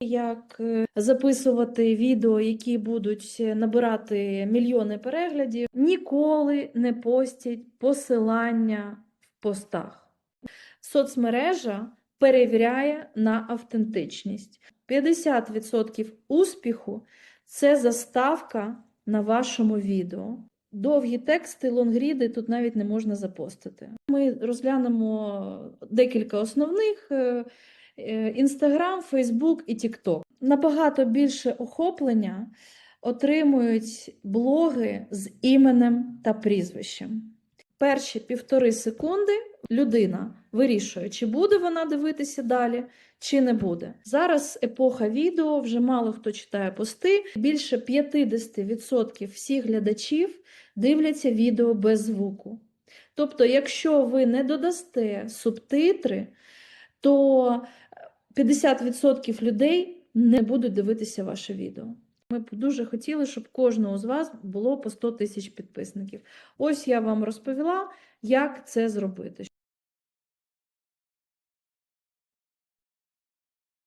як е, записувати відео, які будуть набирати мільйони переглядів, ніколи не постять посилання в постах. Соцмережа перевіряє на автентичність. 50% успіху це заставка на вашому відео. Довгі тексти, лонгріди тут навіть не можна запостити. Ми розглянемо декілька основних: Інстаграм, Фейсбук і Тікток. Набагато більше охоплення отримують блоги з іменем та прізвищем. Перші півтори секунди людина вирішує, чи буде вона дивитися далі, чи не буде. Зараз епоха відео, вже мало хто читає пости. Більше 50% всіх глядачів дивляться відео без звуку. Тобто, якщо ви не додасте субтитри, то 50% людей не будуть дивитися ваше відео. Ми б дуже хотіли, щоб кожного з вас було по 100 тисяч підписників. Ось я вам розповіла, як це зробити.